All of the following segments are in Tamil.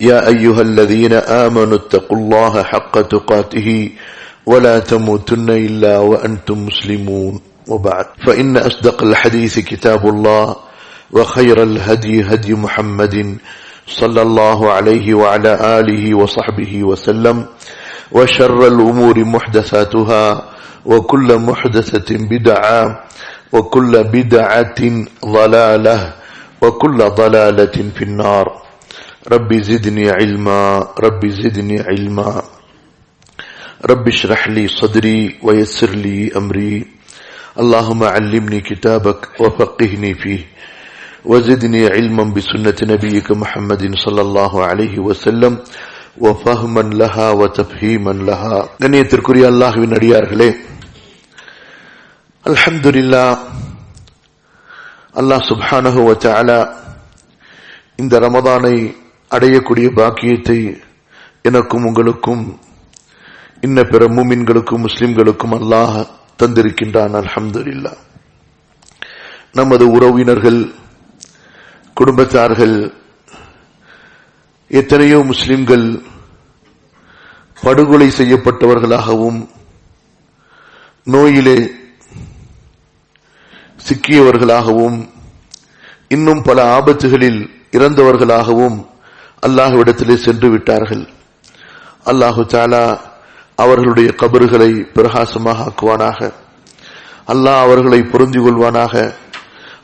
يا أيها الذين آمنوا اتقوا الله حق تقاته ولا تموتن إلا وأنتم مسلمون. وبعد. فإن أصدق الحديث كتاب الله وخير الهدي هدي محمد صلى الله عليه وعلى آله وصحبه وسلم وشر الأمور محدثاتها وكل محدثة بدعة وكل بدعة ضلالة وكل ضلالة في النار. ربي زدني علما ربي زدني علما رب اشرح لي صدري ويسر لي أمري اللهم علمني كتابك وفقهني فيه وزدني علما بسنة نبيك محمد صلى الله عليه وسلم وفهما لها وتفهيما لها கண்ணியத்திற்குரிய அல்லாஹுவின் அடியார்களே அல்ஹம்துலில்லா அல்லாஹ் சுப்ஹானஹு வ தஆலா இந்த ரமதானை அடையக்கூடிய பாக்கியத்தை எனக்கும் உங்களுக்கும் இன்ன பிற மூமின்களுக்கும் முஸ்லிம்களுக்கும் அல்லாஹ் தந்திருக்கின்றான் அல்ஹம்துலில்லா. நமது உறவினர்கள் குடும்பத்தார்கள் எத்தனையோ முஸ்லிம்கள் படுகொலை செய்யப்பட்டவர்களாகவும் நோயிலே சிக்கியவர்களாகவும் இன்னும் பல ஆபத்துகளில் இறந்தவர்களாகவும் அல்லாஹுவிடத்திலே சென்று விட்டார்கள். அல்லாஹு தாலா அவர்களுடைய கபறுகளை பிரகாசமாக ஆக்குவானாக. அல்லாஹ் அவர்களை புரிந்து கொள்வானாக.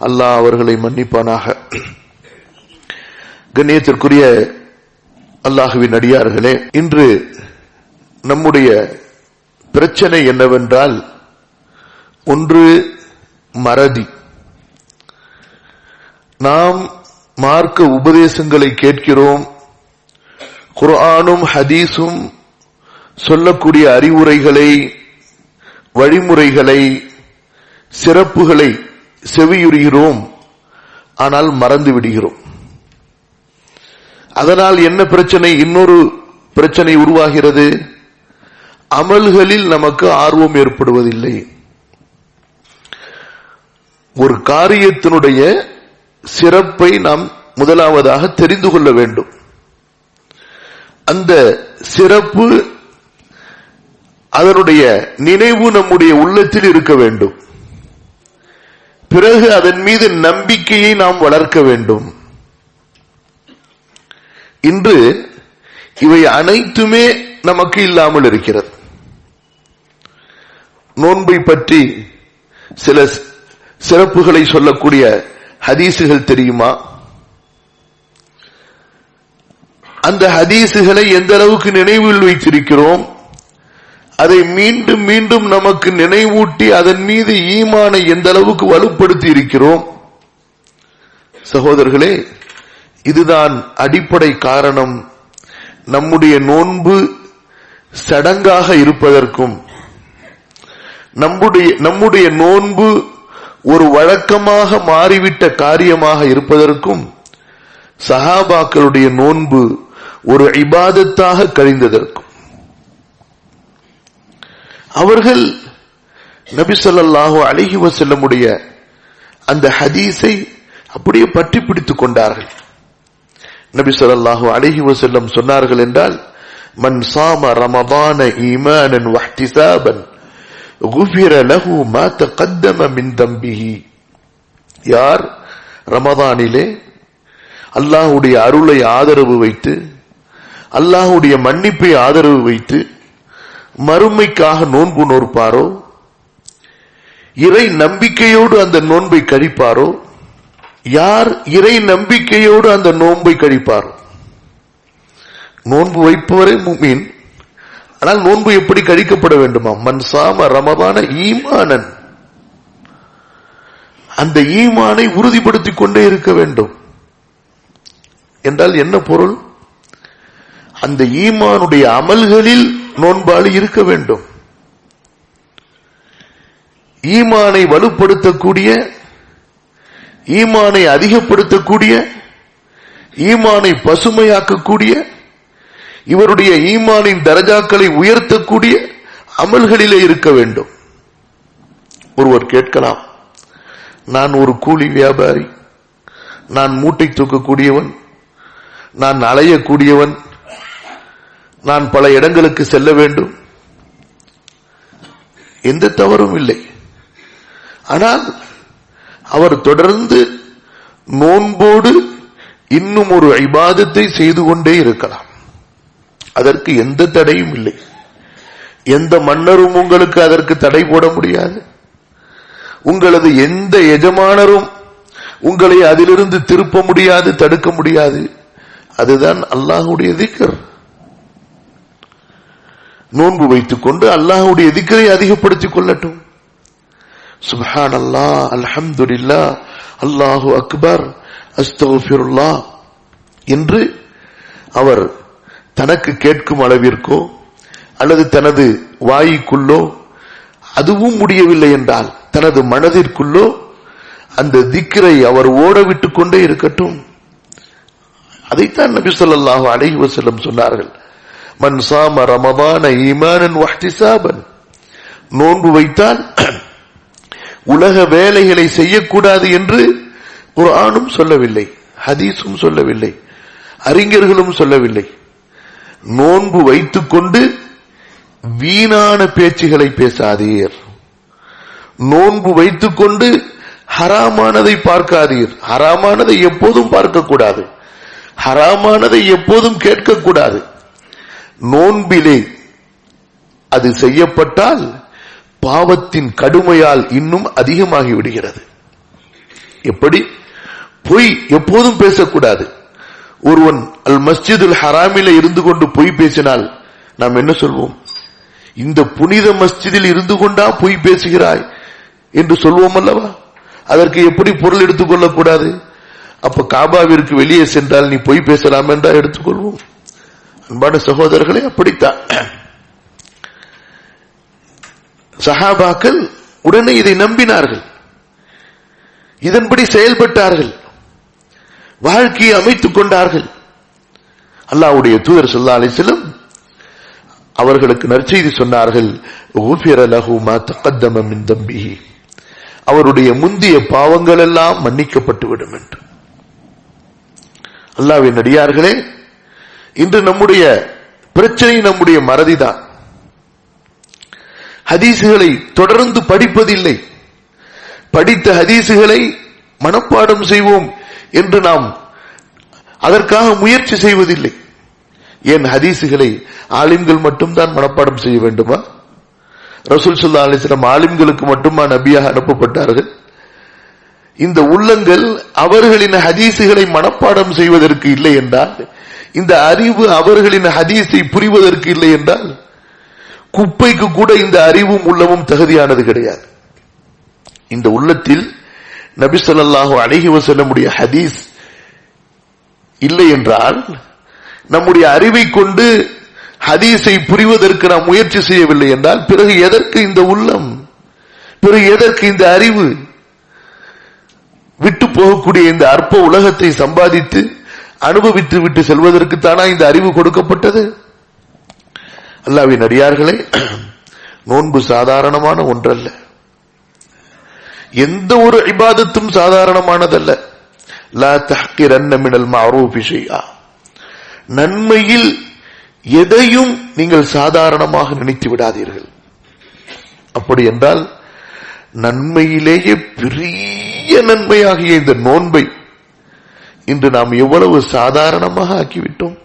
அல்லாஹ் அவர்களை மன்னிப்பானாக. கண்ணியத்திற்குரிய அல்லாஹுவின் அடியார்களே இன்று நம்முடைய பிரச்சனை என்னவென்றால் ஒன்று மறதி. நாம் மார்க்க உபதேசங்களை கேட்கிறோம். குர்ஆனும் ஹதீஸும் சொல்லக்கூடிய அறிவுரைகளை வழிமுறைகளை சிறப்புகளை செவியுறுகிறோம். ஆனால் மறந்து விடுகிறோம். அதனால் என்ன பிரச்சனை? இன்னொரு பிரச்சனை உருவாகிறது. அமல்களில் நமக்கு ஆர்வம் ஏற்படுவதில்லை. ஒரு காரியத்தினுடைய சிறப்பை நாம் முதலாவதாக தெரிந்து கொள்ள வேண்டும். அந்த சிறப்பு அதனுடைய நினைவு நம்முடைய உள்ளத்தில் இருக்க வேண்டும். பிறகு அதன் மீது நம்பிக்கையை நாம் வளர்க்க வேண்டும். இன்று இவை அனைத்துமே நமக்கு இல்லாமல் இருக்கிறது. நோன்பை பற்றி சில சிறப்புகளை சொல்லக்கூடிய ஹதீசுகள் தெரியுமா? அந்த ஹதீசுகளை எந்த அளவுக்கு நினைவில் வைத்திருக்கிறோம்? அதை மீண்டும் மீண்டும் நமக்கு நினைவூட்டி அதன் மீது ஈமானை எந்த அளவுக்கு வலுப்படுத்தி இருக்கிறோம்? சகோதரர்களே இதுதான் அடிப்படை காரணம். நம்முடைய நோன்பு சடங்காக இருப்பதற்கும் நம்முடைய நம்முடைய நோன்பு ஒரு வழக்கமாக மாறிவிட்ட காரியமாக இருப்பதற்கும் சஹாபாக்களுடைய நோன்பு ஒரு இபாதத்தாக கழிந்ததற்கும். அவர்கள் நபி சொல்லாஹு அழகி வசல்லமுடைய அந்த ஹதீஸை அப்படியே பற்றி பிடித்துக் கொண்டார்கள். நபி சொல்லாஹு அழகி வசல்லம் சொன்னார்கள் என்றால் மன் சாம ரமதான ஈமானன் வஹ்திசாபன் குஃபிர லஹு மா தகத்தம மின் தம்பிஹி. யார் ரமதானிலே அல்லாஹுடைய அருளை ஆதரவு வைத்து அல்லாஹுடைய மன்னிப்பை ஆதரவு வைத்து மறுமைக்காக நோன்பு நோற்பாரோ? இறை நம்பிக்கையோடு அந்த நோன்பை கழிப்பாரோ? யார் இறை நம்பிக்கையோடு அந்த நோன்பை கழிப்பாரோ? நோன்பு வைப்பவரே முமீன். ஆனால் நோன்பு எப்படி கழிக்கப்பட வேண்டுமா? மன்சாம ரமதான ஈமானன். அந்த ஈமானை உறுதிப்படுத்திக் கொண்டே இருக்க வேண்டும். என்றால் என்ன பொருள்? அந்த ஈமானுடைய அமல்களில் நோன்பாளி இருக்க வேண்டும். ஈமானை வலுப்படுத்தக்கூடிய ஈமானை அதிகப்படுத்தக்கூடிய ஈமானை பசுமையாக்கக்கூடிய இவருடைய ஈமானின் தரஜாக்களை உயர்த்தக்கூடிய அமல்களிலே இருக்க வேண்டும். ஒருவர் கேட்கலாம் நான் ஒரு கூலி வியாபாரி நான் மூட்டை தூக்கக்கூடியவன் நான் அலையக்கூடியவன் நான் பல இடங்களுக்கு செல்ல வேண்டும். எந்த தவறும் இல்லை. ஆனால் அவர் தொடர்ந்து நோன்போடு இன்னும் ஒரு ஐபாதத்தை செய்து கொண்டே இருக்கலாம். அதற்கு எந்த தடையும் இல்லை. எந்த மன்னரும் உங்களுக்கு அதற்கு தடை போட முடியாது. உங்களது எந்த எஜமானரும் உங்களை அதிலிருந்து திருப்ப முடியாது தடுக்க முடியாது. அதுதான் அல்லாஹுடைய திக்கர் நோன்பு வைத்துக் கொண்டு அல்லாஹுடைய திக்கரை அதிகப்படுத்திக் கொள்ளட்டும். சுபஹான் அல்லா அல்ஹம்துல்லா அல்லாஹு அக்பர் அஸ்தகுல்லா என்று அவர் தனக்கு கேட்கும் அளவிற்கோ அல்லது தனது வாய்க்குள்ளோ அதுவும் முடியவில்லை என்றால் தனது மனதிற்குள்ளோ அந்த திக்கரை அவர் ஓட கொண்டே இருக்கட்டும். அதைத்தான் நபி சொல்லாஹு அலைஹி வசல்லம் சொன்னார்கள். மன் சாம ரமதான ஈமானன் வஹ்திசாபன். நோன்பு வைத்தால் உலக வேலைகளை செய்யக்கூடாது என்று குர்ஆனும் சொல்லவில்லை ஹதீஸும் சொல்லவில்லை அறிஞர்களும் சொல்லவில்லை. நோன்பு வைத்துக் கொண்டு வீணான பேச்சுகளை பேசாதீர். நோன்பு வைத்துக் கொண்டு ஹராமானதை பார்க்காதீர். ஹராமானதை எப்போதும் பார்க்கக்கூடாது. ஹராமானதை எப்போதும் கேட்கக்கூடாது. நோன்பிலே அது செய்யப்பட்டால் பாவத்தின் கடுமையால் இன்னும் அதிகமாகி விடுகிறது எப்படி? பொய் எப்போதும் பேசக்கூடாது. ஒருவன் அல் மஸ்ஜிதுல் ஹராமில இருந்து கொண்டு பொய் பேசினால் நாம் என்ன சொல்வோம்? இந்த புனித மஸ்ஜிதில் இருந்து கொண்டா பொய் பேசுகிறாய் என்று சொல்வோம் அல்லவா? அதற்கு எப்படி பொருள் எடுத்துக் கொள்ளக்கூடாது? அப்ப காபாவிற்கு வெளியே சென்றால் நீ பொய் பேசலாம் என்றா எடுத்துக்கொள்வோம். அன்பான சகோதரர்களே அப்படித்தான். சஹாபாக்கள் உடனே இதை நம்பினார்கள். இதன்படி செயல்பட்டார்கள். வாழ்க்கையை அமைத்துக் கொண்டார்கள். அல்லாவுடைய தூதர் சொல்லா செல்லும் அவர்களுக்கு நற்செய்தி சொன்னார்கள் அவருடைய முந்திய பாவங்கள் எல்லாம் மன்னிக்கப்பட்டு விடும் என்று. அல்லாவின் அடியார்களே இன்று நம்முடைய பிரச்சனை நம்முடைய மறதிதான். ஹதீசுகளை தொடர்ந்து படிப்பதில்லை. படித்த ஹதீசுகளை மனப்பாடம் செய்வோம். என்று நாம் அதற்காக முயற்சி செய்வதில்லை. ஏன் ஹதீசுகளை ஆலிம்கள் மட்டும்தான் மனப்பாடம் செய்ய வேண்டுமா? ரசூல் சுல்லா அலிஸ்லாம் ஆலிம்களுக்கு மட்டுமா நபியாக அனுப்பப்பட்டார்கள்? இந்த உள்ளங்கள் அவர்களின் ஹதீசுகளை மனப்பாடம் செய்வதற்கு இல்லை என்றால் இந்த அறிவு அவர்களின் ஹதீஸை புரிவதற்கு இல்லை என்றால் குப்பைக்கு கூட இந்த அறிவும் உள்ளமும் தகுதியானது கிடையாது. இந்த உள்ளத்தில் நபி சொல்லாஹு அழகி வசல்லமுடைய ஹதீஸ் இல்லை என்றால் நம்முடைய அறிவை கொண்டு ஹதீஸை புரிவதற்கு நாம் முயற்சி செய்யவில்லை என்றால் பிறகு எதற்கு இந்த உள்ளம்? பிறகு எதற்கு இந்த அறிவு? விட்டு போகக்கூடிய இந்த அற்ப உலகத்தை சம்பாதித்து அனுபவித்து விட்டு செல்வதற்கு தானா இந்த அறிவு கொடுக்கப்பட்டது? அல்லாவின் அடியார்களே நோன்பு சாதாரணமான ஒன்றல்ல. எந்த ஒரு இபாதத்தும் சாதாரணமானதல்ல. லா தஹ்கிர் மினல் மஅரூஃபி ஷைஆ. நன்மையில் எதையும் நீங்கள் சாதாரணமாக நினைத்து விடாதீர்கள். அப்படி என்றால் நன்மையிலேயே பெரிய நன்மையாகிய இந்த நோன்பை இன்று நாம் எவ்வளவு சாதாரணமாக ஆக்கிவிட்டோம்.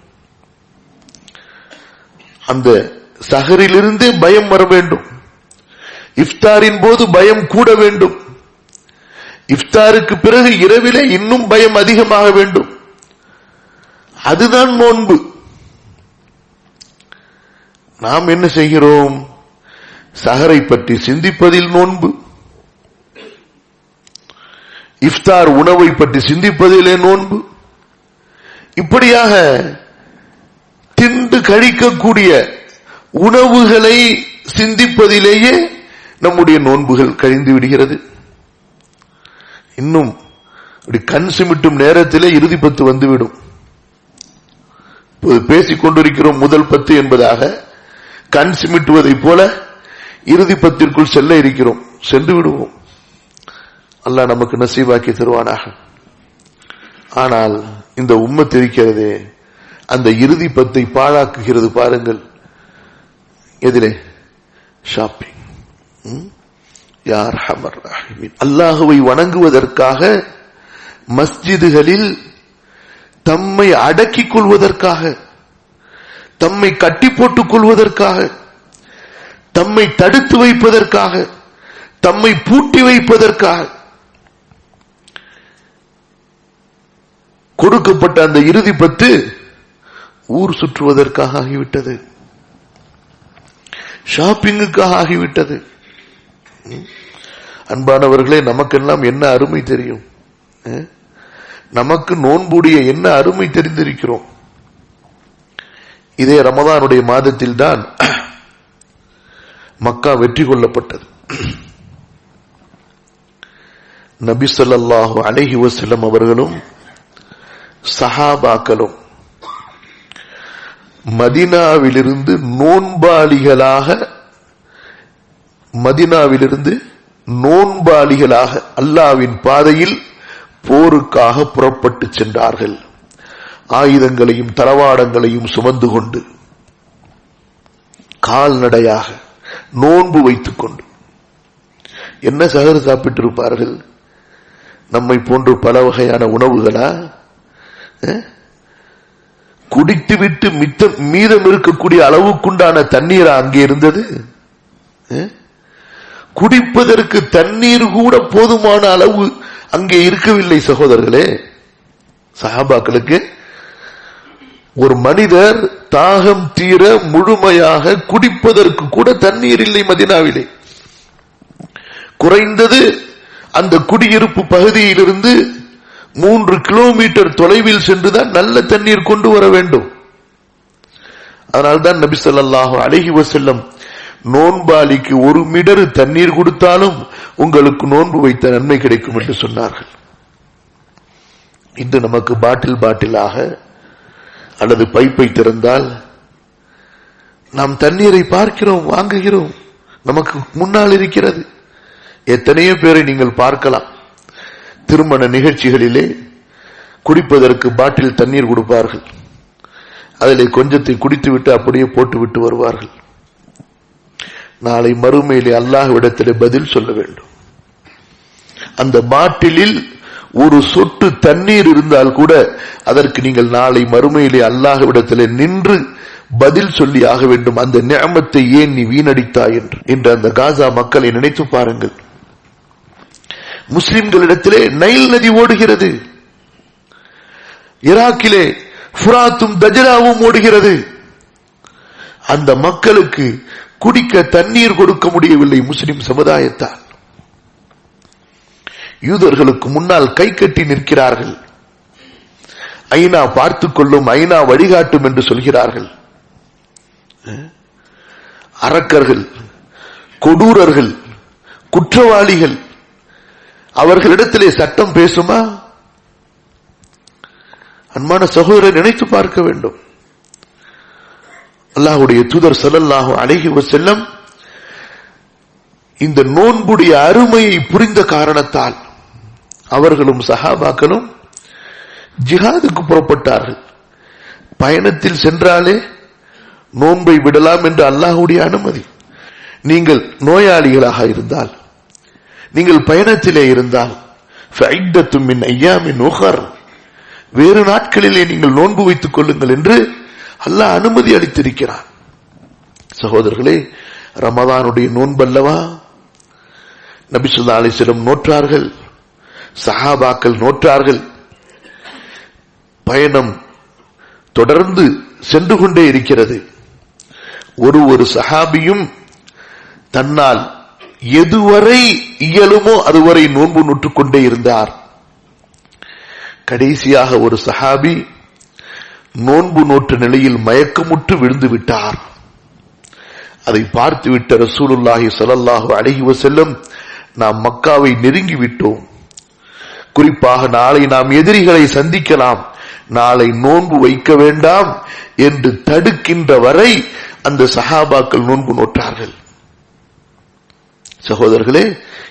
அந்த சகரிலிருந்தே பயம் வர வேண்டும். இஃப்தாரின் போது பயம் கூட வேண்டும். இஃப்தாருக்கு பிறகு இரவிலே இன்னும் பயம் அதிகமாக வேண்டும். அதுதான் நோன்பு. நாம் என்ன செய்கிறோம்? சஹரை பற்றி சிந்திப்பதில் நோன்பு. இஃப்தார் உணவை பற்றி சிந்திப்பதிலே நோன்பு. இப்படியாக திண்டு கழிக்கக்கூடிய உணவுகளை சிந்திப்பதிலேயே நம்முடைய நோன்புகள் கழிந்து விடுகிறது. இன்னும் இப்படி கண் சிமிட்டும் நேரத்திலே இறுதி பத்து வந்துவிடும். இப்போது பேசிக் கொண்டிருக்கிறோம் முதல் பத்து என்பதாக. கண் சிமிட்டுவதைப் போல இறுதி பத்திற்குள் செல்ல இருக்கிறோம். சென்று விடுவோம். அல்லாஹ் நமக்கு நசீவாக்கி தருவானாக. ஆனால் இந்த உம்மத் இருக்கிறதே அந்த இறுதி பத்தை பாழாக்குகிறது பாருங்கள். எதிலே ஷாப்பிங் ம்? யார் ஹமர் அல்லாஹுவை வணங்குவதற்காக மஸ்ஜிதுகளில் தம்மை அடக்கிக் கொள்வதற்காக தம்மை கட்டி போட்டுக் கொள்வதற்காக தம்மை தடுத்து வைப்பதற்காக தம்மை பூட்டி வைப்பதற்காக கொடுக்கப்பட்ட அந்த இறுதி பத்து ஊர் சுற்றுவதற்காக ஆகிவிட்டது. ஷாப்பிங்குக்காக ஆகிவிட்டது. அன்பானவர்களே நமக்கெல்லாம் என்ன அருமை தெரியும்? நமக்கு நோன்புடைய என்ன அருமை தெரிந்திருக்கிறோம்? இதே ரமதானுடைய மாதத்தில் தான் மக்கா வெற்றி கொள்ளப்பட்டது. நபி சொல்லாஹு அலஹி வசல்லம் அவர்களும் சஹாபாக்களும் மதினாவிலிருந்து நோன்பாளிகளாக மதினாவிலிருந்து நோன்பாளிகளாக அல்லாவின் பாதையில் போருக்காக புறப்பட்டு சென்றார்கள். ஆயுதங்களையும் தளவாடங்களையும் சுமந்து கொண்டு கால்நடையாக நோன்பு வைத்துக் கொண்டு என்ன சகர் சாப்பிட்டிருப்பார்கள்? நம்மை போன்று பல வகையான உணவுகளா? அஹ்? குடித்துவிட்டு மித்தம் மீதம் இருக்கக்கூடிய அளவுக்குண்டான தண்ணீரா அங்கே இருந்தது? குடிப்பதற்கு தண்ணீர் கூட போதுமான அளவு அங்கே இருக்கவில்லை சகோதரர்களே. சஹாபாக்களுக்கு ஒரு மனிதர் தாகம் தீர முழுமையாக குடிப்பதற்கு கூட தண்ணீர் இல்லை மதினாவிலே. குறைந்தது அந்த குடியிருப்பு பகுதியிலிருந்து மூன்று கிலோமீட்டர் தொலைவில் சென்றுதான் நல்ல தண்ணீர் கொண்டு வர வேண்டும். அதனால்தான் நபி சொல்லாஹு அழகி வசல்லம் நோன்பாளிக்கு ஒரு மிடரு தண்ணீர் கொடுத்தாலும் உங்களுக்கு நோன்பு வைத்த நன்மை கிடைக்கும் என்று சொன்னார்கள். இன்று நமக்கு பாட்டில் பாட்டிலாக அல்லது பைப்பை திறந்தால் நாம் தண்ணீரை பார்க்கிறோம் வாங்குகிறோம். நமக்கு முன்னால் இருக்கிறது. எத்தனையோ பேரை நீங்கள் பார்க்கலாம். திருமண நிகழ்ச்சிகளிலே குடிப்பதற்கு பாட்டில் தண்ணீர் கொடுப்பார்கள். அதிலே கொஞ்சத்தை குடித்துவிட்டு அப்படியே போட்டுவிட்டு வருவார்கள். நாளை மறுமையிலே அல்லாஹ்விடத்தில் பதில் சொல்ல வேண்டும். அந்த பாட்டிலில் ஒரு சொட்டு தண்ணீர் இருந்தால் கூட அதற்கு நீங்கள் நாளை மறுமையிலே அல்லாஹ்விடத்தில் நின்று பதில் சொல்லி ஆக வேண்டும். அந்த நியமத்தை ஏன் நீ வீணடித்தாய் என்று. இன்று அந்த காசா மக்களை நினைத்து பாருங்கள். முஸ்லிம்களிடத்திலே நைல் நதி ஓடுகிறது. ஈராக்கிலே ஃபுராத்தும் தஜராவும் ஓடுகிறது. அந்த மக்களுக்கு குடிக்க தண்ணீர் கொடுக்க முடியவில்லை முஸ்லிம் சமுதாயத்தால். யூதர்களுக்கு முன்னால் கை கட்டி நிற்கிறார்கள். ஐநா பார்த்துக் கொள்ளும் ஐநா வழிகாட்டும் என்று சொல்கிறார்கள். அரக்கர்கள் கொடூரர்கள் குற்றவாளிகள் அவர்களிடத்திலே சட்டம் பேசுமா? அன்பான சகோதரர் நினைத்து பார்க்க வேண்டும். அல்லாஹுடைய தூதர் செல்லல்லாஹு அழகி செல்லம் இந்த நோன்புடைய அருமையை புரிந்த காரணத்தால் அவர்களும் சஹாபாக்களும் ஜிஹாதுக்கு புறப்பட்டார்கள். பயணத்தில் சென்றாலே நோன்பை விடலாம் என்று அல்லாஹுடைய அனுமதி. நீங்கள் நோயாளிகளாக இருந்தால் நீங்கள் பயணத்திலே இருந்தால் வேறு நாட்களிலே நீங்கள் நோன்பு வைத்துக் கொள்ளுங்கள் என்று அல்லாஹ் அனுமதி அளித்திருக்கிறான். சகோதரர்களே ரமதானுடைய நோன்பல்லவா? நபிசுல்லா அலிஸ்லம் நோற்றார்கள். சஹாபாக்கள் நோற்றார்கள். பயணம் தொடர்ந்து சென்று கொண்டே இருக்கிறது. ஒரு ஒரு சஹாபியும் தன்னால் எதுவரை இயலுமோ அதுவரை நோன்பு நுற்றுக் கொண்டே இருந்தார். கடைசியாக ஒரு சஹாபி நோன்பு நோற்ற நிலையில் மயக்கமுற்று விழுந்து விட்டார். அதை பார்த்துவிட்ட ரசூலுல்லாஹி சலல்லாஹு அலைஹி செல்லும் நாம் மக்காவை நெருங்கி விட்டோம். குறிப்பாக நாளை நாம் எதிரிகளை சந்திக்கலாம். நாளை நோன்பு வைக்க வேண்டாம் என்று தடுக்கின்ற வரை அந்த சஹாபாக்கள் நோன்பு நோற்றார்கள். சகோதரர்களே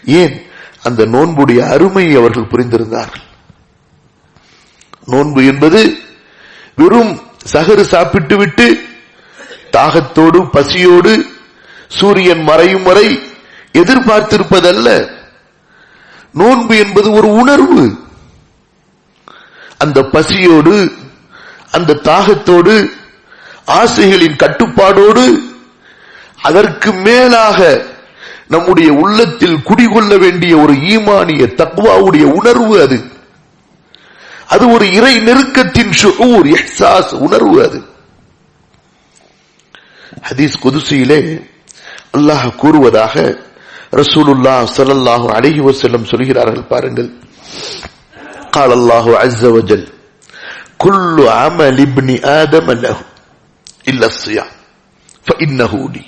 ஏன் அந்த நோன்புடைய அருமையை அவர்கள் புரிந்திருந்தார்கள்? நோன்பு என்பது வெறும் சகரு சாப்பிட்டு விட்டு தாகத்தோடு பசியோடு சூரியன் மறையும் வரை எதிர்பார்த்திருப்பதல்ல. நோன்பு என்பது ஒரு உணர்வு. அந்த பசியோடு அந்த தாகத்தோடு ஆசைகளின் கட்டுப்பாடோடு அதற்கு மேலாக நம்முடைய உள்ளத்தில் குடிகொள்ள வேண்டிய ஒரு ஈமானிய தக்குவாவுடைய உணர்வு அது. அது ஒரு இறை நெருக்கத்தின் ஷுஊர் இஹ்சாஸ் உணர்வு அது ஹதீஸ் குதுசியிலே அல்லாஹ் கூறுவதாக ரசூலுல்லா ஸல்லல்லாஹு அலைஹி வஸல்லம் சொல்கிறார்கள் பாருங்கள் قال الله عز وجل كل عمل ابن آدم له إلا الصيام فإنه لي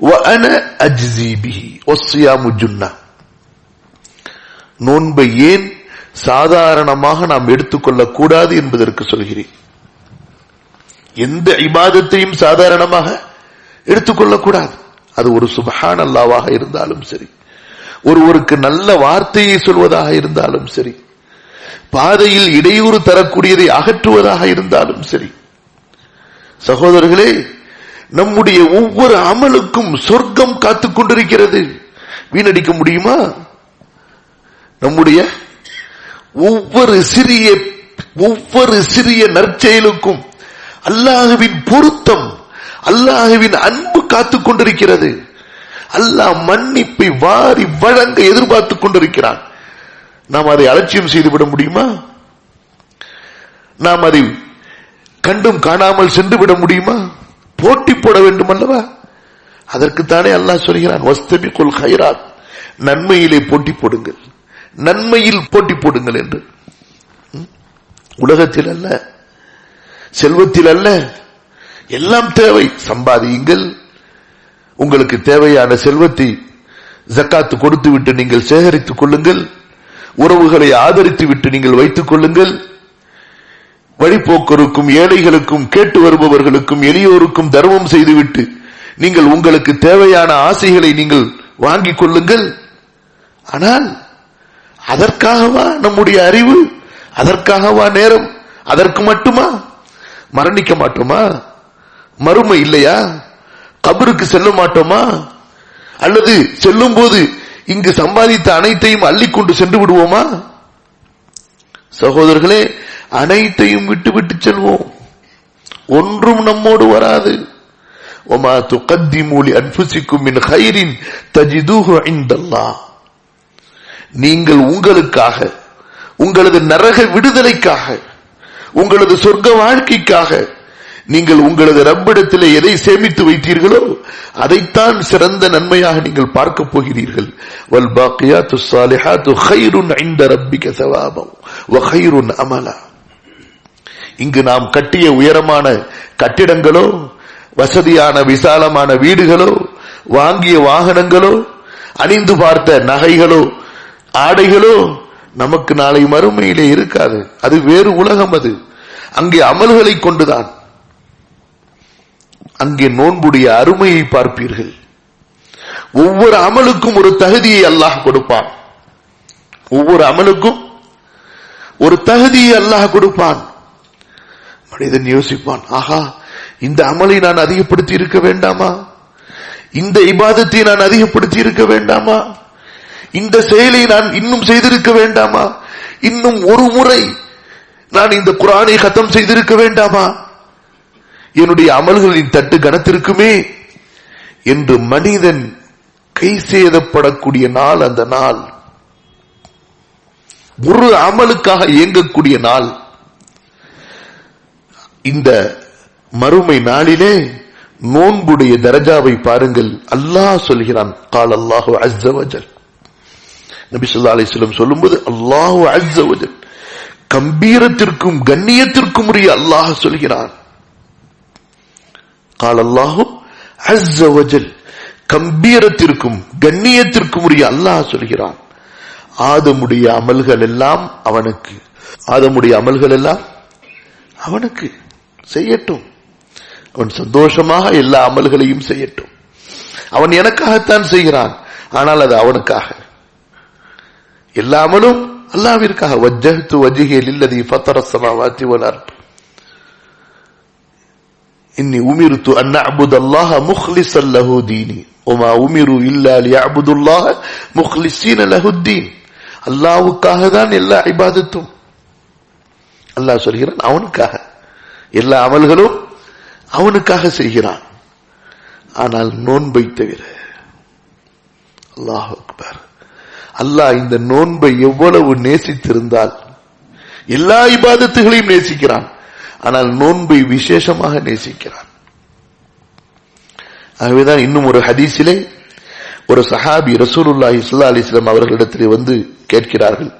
وأنا أجزي به والصيام جنة நோன்பை ஏன் சாதாரணமாக நாம் எடுத்துக்கொள்ளக் கூடாது என்பதற்கு சொல்கிறேன். எந்த இபாதத்தையும் சாதாரணமாக எடுத்துக்கொள்ளக்கூடாது. அது ஒரு சுபஹான் அல்லாவாக இருந்தாலும் சரி. ஒருவருக்கு நல்ல வார்த்தையை சொல்வதாக இருந்தாலும் சரி. பாதையில் இடையூறு தரக்கூடியதை அகற்றுவதாக இருந்தாலும் சரி. சகோதரர்களே நம்முடைய ஒவ்வொரு அமலுக்கும் சொர்க்கம் காத்துக் கொண்டிருக்கிறது வீணடிக்க முடியுமா? நம்முடைய ஒவ்வொரு சிறிய ஒவ்வொரு சிறிய நற்செயலுக்கும் அல்லாஹுவின் பொருத்தம் அல்லாஹுவின் அன்பு காத்துக் கொண்டிருக்கிறது. அல்லாஹ் மன்னிப்பை வாரி வழங்க எதிர்பார்த்துக் கொண்டிருக்கிறான். நாம் அதை அலட்சியம் செய்துவிட முடியுமா? நாம் அதை கண்டும் காணாமல் சென்று விட முடியுமா? போட்டி போட வேண்டும் அல்லவா? அதற்குத்தானே அல்லாஹ் சொல்கிறான் வஸ்தபி கொல் ஹைராத். நன்மையிலே போட்டி போடுங்கள். நன்மையில் போட்டி போடுங்கள் என்று. உலகத்தில் அல்ல செல்வத்தில் அல்ல எல்லாம் தேவை. சம்பாதியுங்கள். உங்களுக்கு தேவையான செல்வத்தை ஜக்காத்து கொடுத்து விட்டு நீங்கள் சேகரித்துக் கொள்ளுங்கள். உறவுகளை ஆதரித்து விட்டு நீங்கள் வைத்துக் கொள்ளுங்கள். வழிபோக்கருக்கும் ஏழைகளுக்கும் கேட்டு வருபவர்களுக்கும் எளியோருக்கும் தர்மம் செய்துவிட்டு நீங்கள் உங்களுக்கு தேவையான ஆசைகளை நீங்கள் வாங்கிக் கொள்ளுங்கள். ஆனால் அதற்காகவா நம்முடைய அறிவு? அதற்காகவா நேரம்? அதற்கு மட்டுமா? மரணிக்க மாட்டோமா? மறுமை இல்லையா? கபருக்கு செல்ல மாட்டோமா? அல்லது செல்லும் போது இங்கு சம்பாதித்த அனைத்தையும் அள்ளிக்கொண்டு சென்று விடுவோமா? சகோதரர்களே அனைத்தையும் விட்டு விட்டு செல்வோம். ஒன்றும் நம்மோடு வராது. ஒமா துகத்திமூலி அன்புசிக்கும் மின் ஹைரின் நீங்கள் உங்களுக்காக உங்களது நரக விடுதலைக்காக உங்களது சொர்க்க வாழ்க்கைக்காக நீங்கள் உங்களது ரப்பிடத்தில் எதை சேமித்து வைத்தீர்களோ அதைத்தான் சிறந்த நன்மையாக நீங்கள் பார்க்க போகிறீர்கள். வல் பாக்கியாத்து சாலிஹாத்து ஐந்த ரப்பிக சவாபம் வ அமலா. இங்கு நாம் கட்டிய உயரமான கட்டிடங்களோ வசதியான விசாலமான வீடுகளோ வாங்கிய வாகனங்களோ அணிந்து பார்த்த நகைகளோ ஆடைகளோ நமக்கு நாளை மறுமையிலே இருக்காது. அது வேறு உலகம் அது. அங்கே அமல்களை கொண்டுதான். அங்கே நோன்புடைய அருமையை பார்ப்பீர்கள். ஒவ்வொரு அமலுக்கும் ஒரு தகுதியை அல்லாஹ் கொடுப்பான். ஒவ்வொரு அமலுக்கும் ஒரு தகுதியை அல்லாஹ் கொடுப்பான். மனிதன் யோசிப்பான் ஆஹா இந்த அமலை நான் அதிகப்படுத்தி இருக்க வேண்டாமா? இந்த இபாதத்தை நான் அதிகப்படுத்தி இருக்க வேண்டாமா? இந்த செயலை நான் இன்னும் செய்திருக்க வேண்டாமா? இன்னும் ஒரு முறை நான் இந்த குரானை கத்தம் செய்திருக்க வேண்டாமா? என்னுடைய அமல்களின் தட்டு கனத்திற்குமே என்று மனிதன் கை சேதப்படக்கூடிய நாள் அந்த நாள். ஒரு அமலுக்காக இயங்கக்கூடிய நாள். இந்த மறுமை நாளிலே நோன்புடைய தரஜாவை பாருங்கள். அல்லாஹ் சொல்கிறான் கால் அல்லாஹு அஸ்ஸவஜல் நபி சொல்லா அலிஸ்லம் சொல்லும்போது அல்லாஹு அஸ்ஸவஜல் கம்பீரத்திற்கும் கண்ணியத்திற்கும் உரிய அல்லாஹ் சொல்கிறான். கால் அல்லாஹு அஸ்ஸ கம்பீரத்திற்கும் கண்ணியத்திற்கும் உரிய அல்லாஹ் சொல்கிறான். ஆதமுடைய அமல்கள் எல்லாம் அவனுக்கு ஆதமுடைய அமல்கள் எல்லாம் அவனுக்கு செய்யட்டும். அவன் சந்தோஷமாக எல்லா அமல்களையும் செய்யட்டும். அவன் எனக்காகத்தான் செய்கிறான். ஆனால் அது அவனுக்காக. இல்லாமலும் அல்லாவிற்காக வஜ்ஜஹ்து வஜிஹே லில்லதி ஃபத்தர சமாவாத்தி வலார் இன்னி உமிர்த்து அன் அபுதல்லாஹ முஹ்லிசல் லஹு தீனி உமா உமிரு இல்லா லியஅபுதுல்லாஹ முஹ்லிஸீன லஹு தீன் அல்லாஹ்வுக்காக தான் எல்லா இபாதத்தும் அல்லாஹ் சொல்கிறான் அவனுக்காக எல்லா அமல்களும் அவனுக்காக செய்கிறான் ஆனால் நோன்பை தவிர அல்லாஹ் அக்பர் அல்லாஹ் இந்த நோன்பை எவ்வளவு நேசித்திருந்தால் எல்லா இபாதத்துகளையும் நேசிக்கிறான். ஆனால் நோன்பை விசேஷமாக நேசிக்கிறான். ஆகவேதான் இன்னும் ஒரு ஹதீஸிலே ஒரு சஹாபி ரசூலுல்லாஹி ஸல்லல்லாஹு அலைஹி வஸல்லம் அவர்களிடத்திலே வந்து கேட்கிறார்கள்.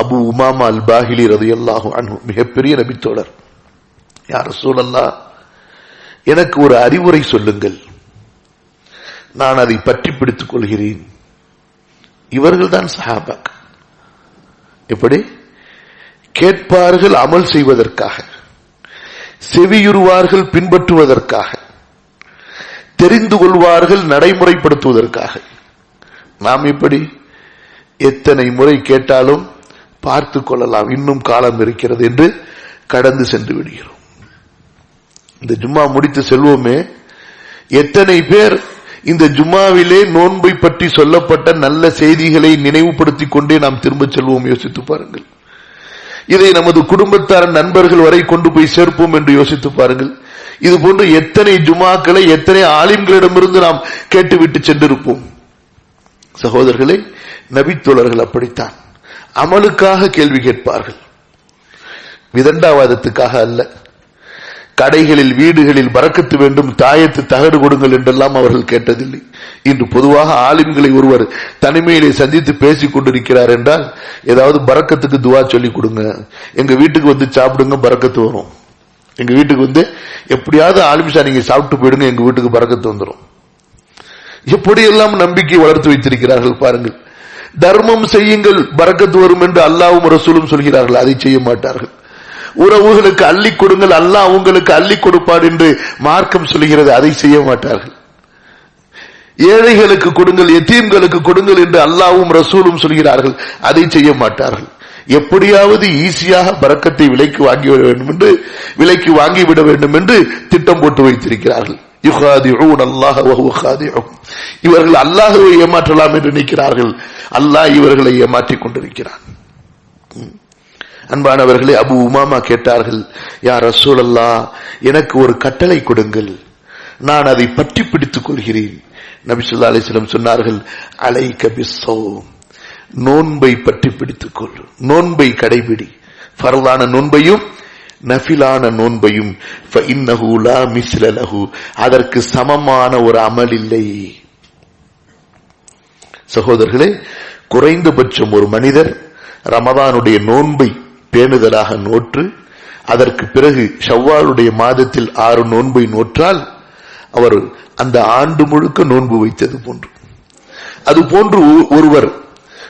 அபு உமாமா அல் பாஹிலி ரலியல்லாஹு அன்ஹு மிகப்பெரிய நபித்தோழர். யார் ரசூலல்லாஹ் எனக்கு ஒரு அறிவுரை சொல்லுங்கள். நான் அதை பற்றி பிடித்துக் கொள்கிறேன். இவர்கள் தான் சஹாபாக். எப்படி? கேட்பார்கள் அமல் செய்வதற்காக செவியுறுவார்கள் பின்பற்றுவதற்காக தெரிந்து கொள்வார்கள் நடைமுறைப்படுத்துவதற்காக. நாம் இப்படி எத்தனை முறை கேட்டாலும் பார்த்து கொள்ளலாம். இன்னும் காலம் இருக்கிறது என்று கடந்து சென்று விடுகிறோம். இந்த ஜும்மா முடித்து செல்வோமே எத்தனை பேர் இந்த ஜும்மாவிலே நோன்பை பற்றி சொல்லப்பட்ட நல்ல செய்திகளை நினைவுபடுத்திக் கொண்டே நாம் திரும்ப செல்வோம். யோசித்து பாருங்கள். இதை நமது குடும்பத்தார் நண்பர்கள் வரை கொண்டு போய் சேர்ப்போம் என்று யோசித்து பாருங்கள். இது போன்று எத்தனை ஜுமாக்களை எத்தனை ஆலிம்களிடமிருந்து நாம் கேட்டுவிட்டு சென்றிருப்போம். சகோதரர்களே நபித்தோழர்கள் அப்படித்தான். அமலுக்காக கேள்வி கேட்பார்கள். விதண்டாவாதத்துக்காக அல்ல. கடைகளில் வீடுகளில் பறக்கத்து வேண்டும் தாயத்து தகடு கொடுங்கள் என்றெல்லாம் அவர்கள் கேட்டதில்லை. இன்று பொதுவாக ஆலிம்களை ஒருவர் தனிமையிலே சந்தித்து பேசிக் கொண்டிருக்கிறார் என்றால் ஏதாவது பறக்கத்துக்கு துவா சொல்லிக் கொடுங்க. எங்க வீட்டுக்கு வந்து சாப்பிடுங்க பறக்கத்து வரும். எங்க வீட்டுக்கு வந்து எப்படியாவது ஆலிம்ஷா நீங்க சாப்பிட்டு போயிடுங்க எங்க வீட்டுக்கு பறக்கத்து வந்துடும் எப்படியெல்லாம் நம்பிக்கை வளர்த்து வைத்திருக்கிறார்கள் பாருங்கள். தர்மம் செய்யுங்கள் பறக்கத்து வரும் என்று அல்லாவும் ரசூலும் சொல்கிறார்கள் அதை செய்ய மாட்டார்கள். உறவுகளுக்கு அள்ளி கொடுங்கள். அல்லாஹ் உங்களுக்கு அள்ளி கொடுப்பார் என்று மார்க்கம் சொல்கிறது அதை செய்ய மாட்டார்கள். ஏழைகளுக்கு கொடுங்கள் எத்தீம்களுக்கு கொடுங்கள் என்று அல்லாவும் ரசூலும் சொல்கிறார்கள். அதை செய்ய மாட்டார்கள். எப்படியாவது ஈஸியாக பறக்கத்தை விலைக்கு வாங்கிவிட வேண்டும் என்று விலைக்கு வாங்கிவிட வேண்டும் என்று திட்டம் போட்டு வைத்திருக்கிறார்கள். இவர்கள் அல்லாஹுவை ஏமாற்றலாம் என்று நினைக்கிறார்கள். அல்லாஹ் இவர்களை ஏமாற்றிக் கொண்டிருக்கிறான். அன்பானவர்களே அபு உமாமா கேட்டார்கள் யார் ரசூல் அல்லா எனக்கு ஒரு கட்டளை கொடுங்கள். நான் அதை பற்றி பிடித்துக் கொள்கிறேன். நபிசுல்லா அலிஸ்லம் சொன்னார்கள் அலை கபிசோ நோன்பை பற்றி பிடித்துக் கொள். நோன்பை கடைபிடி. பரவான நோன்பையும் நஃபிலான நோன்பையும் அதற்கு சமமான ஒரு அமல் இல்லை. சகோதரர்களே குறைந்தபட்சம் ஒரு மனிதர் ரமதானுடைய நோன்பை பேணுதலாக நோற்று அதற்கு பிறகு ஷவ்வாலுடைய மாதத்தில் ஆறு நோன்பை நோற்றால் அவர் அந்த ஆண்டு முழுக்க நோன்பு வைத்தது போன்று. அது போன்று ஒருவர்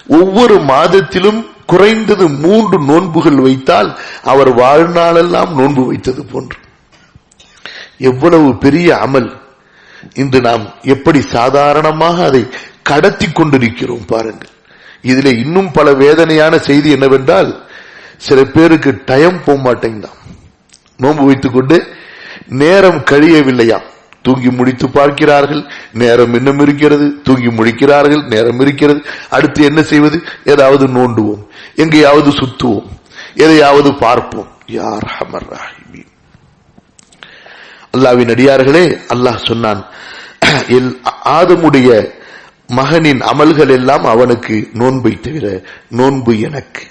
ஒவ்வொரு மாதத்திலும் குறைந்தது மூன்று நோன்புகள் வைத்தால் அவர் வாழ்நாளெல்லாம் நோன்பு வைத்தது போன்று. எவ்வளவு பெரிய அமல். இன்று நாம் எப்படி சாதாரணமாக அதை கடத்தி கொண்டிருக்கிறோம் பாருங்கள். இதிலே இன்னும் பல வேதனையான செய்தி என்னவென்றால் சில பேருக்கு டைம் போக மாட்டேங்குதான் நோன்பு வைத்துக் கொண்டு நேரம் கழியவில்லையாம் தூங்கி முடித்து பார்க்கிறார்கள் நேரம் இன்னும் இருக்கிறது தூங்கி முடிக்கிறார்கள் நேரம் இருக்கிறது. அடுத்து என்ன செய்வது? ஏதாவது நோண்டுவோம் எங்கேயாவது சுத்துவோம் எதையாவது பார்ப்போம். யார் ஹமர் ராஹிமீன். அல்லாவின் அடியார்களே அல்லாஹ் சொன்னான் ஆதமுடைய மகனின் அமல்கள் எல்லாம் அவனுக்கு நோன்பை தவிர நோன்பு எனக்கு.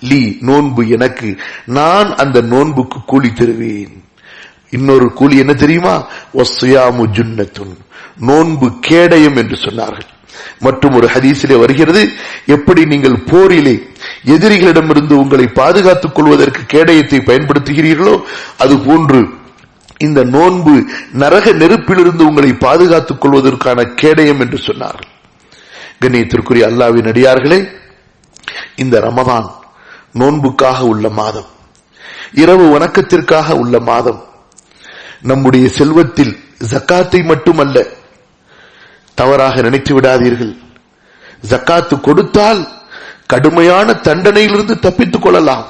லீ நோன்பு எனக்கு. நான் அந்த நோன்புக்கு கூலி தருவேன். இன்னொரு கூலி என்ன தெரியுமா? ஒஸ்யாமு ஜுன்னத்துன். நோன்பு கேடயம் என்று சொன்னார்கள். மற்றும் ஒரு ஹதீசிலே வருகிறது எப்படி நீங்கள் போரிலே எதிரிகளிடமிருந்து உங்களை பாதுகாத்துக் கொள்வதற்கு கேடயத்தை பயன்படுத்துகிறீர்களோ அது போன்று இந்த நோன்பு நரக நெருப்பிலிருந்து உங்களை பாதுகாத்துக் கொள்வதற்கான கேடயம் என்று சொன்னார் கண்ணியத்திற்குரிய அல்லாவின் அடியார்களே இந்த ரமதான் நோன்புக்காக உள்ள மாதம் இரவு வணக்கத்திற்காக உள்ள மாதம் நம்முடைய செல்வத்தில் ஜக்காத்தை மட்டுமல்ல தவறாக நினைத்து விடாதீர்கள். ஜக்காத்து கொடுத்தால் கடுமையான தண்டனையிலிருந்து தப்பித்துக் கொள்ளலாம்.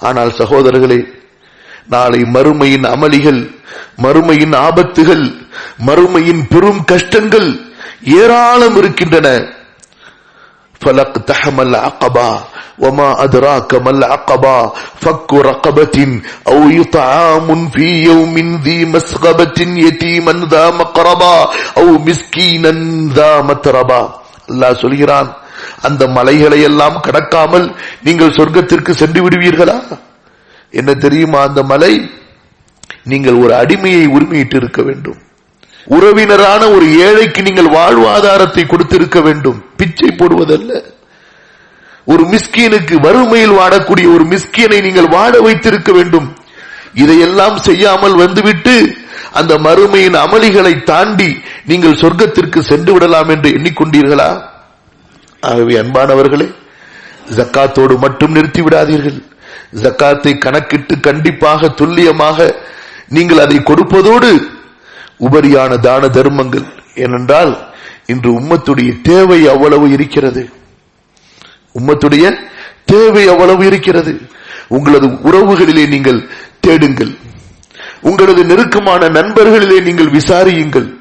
ஆனால் சகோதரர்களே நாளை மறுமையின் அமளிகள் மறுமையின் ஆபத்துகள் மறுமையின் பெரும் கஷ்டங்கள் ஏராளம் இருக்கின்றன. فلقتحم العقبة وما أدراك ما العقبة فك رقبة أو يطعام في يوم ذي مسغبة يتيما ذا مقربا أو مسكينا ذا متربا الله சொல்கிறான் அந்த மலைகளை எல்லாம் கடக்காமல் நீங்கள் சொர்க்கத்திற்கு சென்று விடுவீர்களா என்ன தெரியுமா அந்த மலை நீங்கள் ஒரு அடிமையை உரிமையிட்டு இருக்க வேண்டும் உறவினரான ஒரு ஏழைக்கு நீங்கள் வாழ்வாதாரத்தை கொடுத்திருக்க வேண்டும். பிச்சை போடுவதல்ல. ஒரு மிஸ்கீனுக்கு வறுமையில் வாடக்கூடிய ஒரு மிஸ்கீனை நீங்கள் வாட வைத்திருக்க வேண்டும். இதையெல்லாம் செய்யாமல் வந்துவிட்டு அந்த மறுமையின் அமளிகளை தாண்டி நீங்கள் சொர்க்கத்திற்கு சென்று விடலாம் என்று எண்ணிக்கொண்டீர்களா? ஆகவே அன்பானவர்களே ஜக்காத்தோடு மட்டும் நிறுத்தி விடாதீர்கள். ஜக்காத்தை கணக்கிட்டு கண்டிப்பாக துல்லியமாக நீங்கள் அதை கொடுப்பதோடு உபரியான தான தர்மங்கள். ஏனென்றால் இன்று உம்மத்துடைய தேவை அவ்வளவு இருக்கிறது. உம்மத்துடைய தேவை அவ்வளவு இருக்கிறது. உங்களது உறவுகளிலே நீங்கள் தேடுங்கள். உங்களது நெருக்கமான நண்பர்களிலே நீங்கள் விசாரியுங்கள்.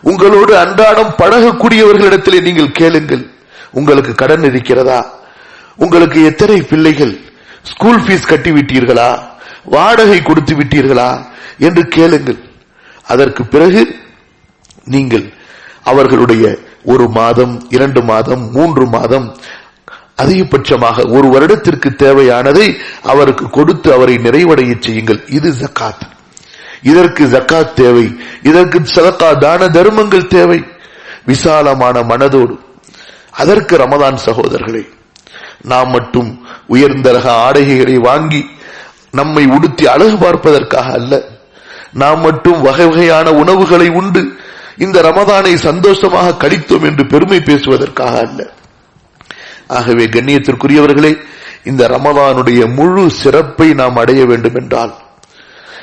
உங்களோடு அன்றாடம் பழகக்கூடியவர்களிடத்திலே நீங்கள் கேளுங்கள். உங்களுக்கு கடன் இருக்கிறதா? உங்களுக்கு எத்தனை பிள்ளைகள்? ஸ்கூல் ஃபீஸ் கட்டிவிட்டீர்களா? வாடகை கொடுத்து விட்டீர்களா என்று கேளுங்கள். அதற்கு பிறகு நீங்கள் அவர்களுடைய ஒரு மாதம் இரண்டு மாதம் மூன்று மாதம் அதிகபட்சமாக ஒரு வருடத்திற்கு தேவையானதை அவருக்கு கொடுத்து அவரை நிறைவடைய செய்யுங்கள். இது ஜக்காத். இதற்கு ஜக்காத் தேவை. இதற்கு சதக்கா தான தர்மங்கள் தேவை. விசாலமான மனதோடு. அதற்கு ரமதான் சகோதரர்களே நாம் மட்டும் உயர்ந்த ரக ஆடைகளை வாங்கி நம்மை உடுத்தி அழகு பார்ப்பதற்காக அல்ல. நாம் மட்டும் வகை வகையான உணவுகளை உண்டு. இந்த ரமதானை சந்தோஷமாக கழித்தோம் என்று பெருமை பேசுவதற்காக அல்ல. ஆகவே கண்ணியத்திற்குரியவர்களே இந்த ரமதானுடைய முழு சிறப்பை நாம் அடைய வேண்டும் என்றால்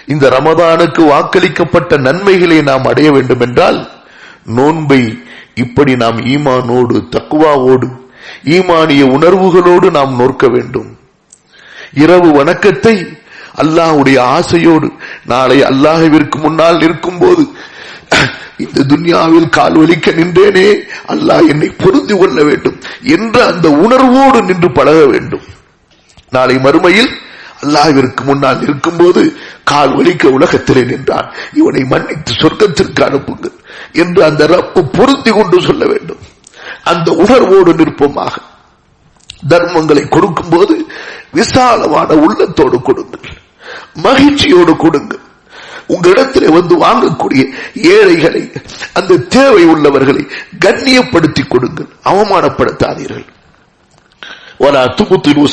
இந்த ரமதானுக்கு வாக்களிக்கப்பட்ட நன்மைகளை நாம் அடைய வேண்டும் என்றால் நோன்பை இப்படி நாம் ஈமானோடு தக்குவாவோடு ஈமானிய உணர்வுகளோடு நாம் நோக்க வேண்டும். இரவு வணக்கத்தை அல்லாஹுடைய ஆசையோடு நாளை அல்லாஹவிற்கு முன்னால் நிற்கும் போது இந்த துன்யாவில் கால் வலிக்க நின்றேனே அல்லாஹ் என்னை பொருந்து கொள்ள வேண்டும் என்ற அந்த உணர்வோடு நின்று பழக வேண்டும். நாளை மறுமையில் அல்லாஹிற்கு முன்னால் இருக்கும்போது கால் வலிக்க உலகத்திலே நின்றான். இவனை மன்னித்து சொர்க்கத்திற்கு அனுப்புங்கள் என்று அந்த ரப்பு பொருந்தி கொண்டு சொல்ல வேண்டும். அந்த உணர்வோடு நிற்போமாக. தர்மங்களை கொடுக்கும் போது விசாலமான உள்ளத்தோடு கொடுங்கள். மகிழ்ச்சியோடு கொடுங்க. உங்களிடத்தில் வந்து வாங்கக்கூடிய ஏழைகளை அந்த தேவை உள்ளவர்களை கண்ணியப்படுத்தி கொடுங்கள் அவமானப்படுத்தாதீர்கள்.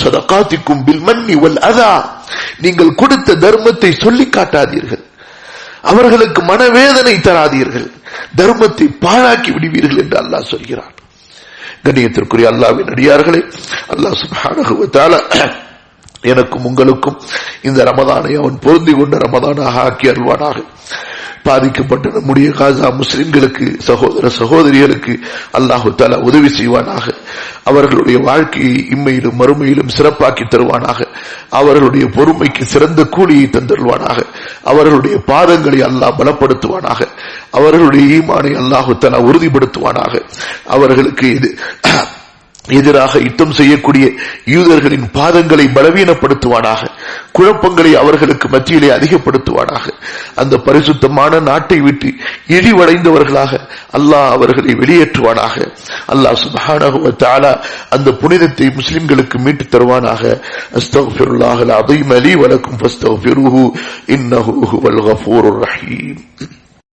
சதகாத்திக்கும் பில் மன்னி வல் அதா. நீங்கள் கொடுத்த தர்மத்தை சொல்லி காட்டாதீர்கள். அவர்களுக்கு மனவேதனை தராதீர்கள். தர்மத்தை பாழாக்கி விடுவீர்கள் என்று அல்லாஹ் சொல்கிறான். கண்ணியத்திற்குரிய அல்லாவின் அடியார்களே அல்லாஹ் சுபான எனக்கும் உங்களுக்கும் இந்த ரமதானை அவன் பொருந்தி கொண்ட ரமதானாக ஆக்கி அருள்வானாக. பாதிக்கப்பட்ட நம்முடைய காசா முஸ்லிம்களுக்கு சகோதர சகோதரிகளுக்கு அல்லாஹு தாலா உதவி செய்வானாக. அவர்களுடைய வாழ்க்கையை இம்மையிலும் மறுமையிலும் சிறப்பாக்கி தருவானாக. அவர்களுடைய பொறுமைக்கு சிறந்த கூலியை தந்தருவானாக அவர்களுடைய பாதங்களை அல்லாஹ் பலப்படுத்துவானாக. அவர்களுடைய ஈமானை அல்லாஹு தாலா உறுதிப்படுத்துவானாக. அவர்களுக்கு இது எதிராக யுத்தம் செய்யக்கூடிய யூதர்களின் பாதங்களை பலவீனப்படுத்துவானாக குழப்பங்களை அவர்களுக்கு மத்தியிலே அதிகப்படுத்துவானாக அந்த பரிசுத்தமான நாட்டை விட்டு இழிவடைந்தவர்களாக அல்லாஹ் அவர்களை வெளியேற்றுவானாக. அல்லாஹ் சுபஹானஹு அந்த புனிதத்தை முஸ்லிம்களுக்கு மீட்டு தருவானாக. அஸ்தக்ஃபிருல்லாஹ் அலீம் அலி வலக்கும் இன்னஹு ரஹீம்.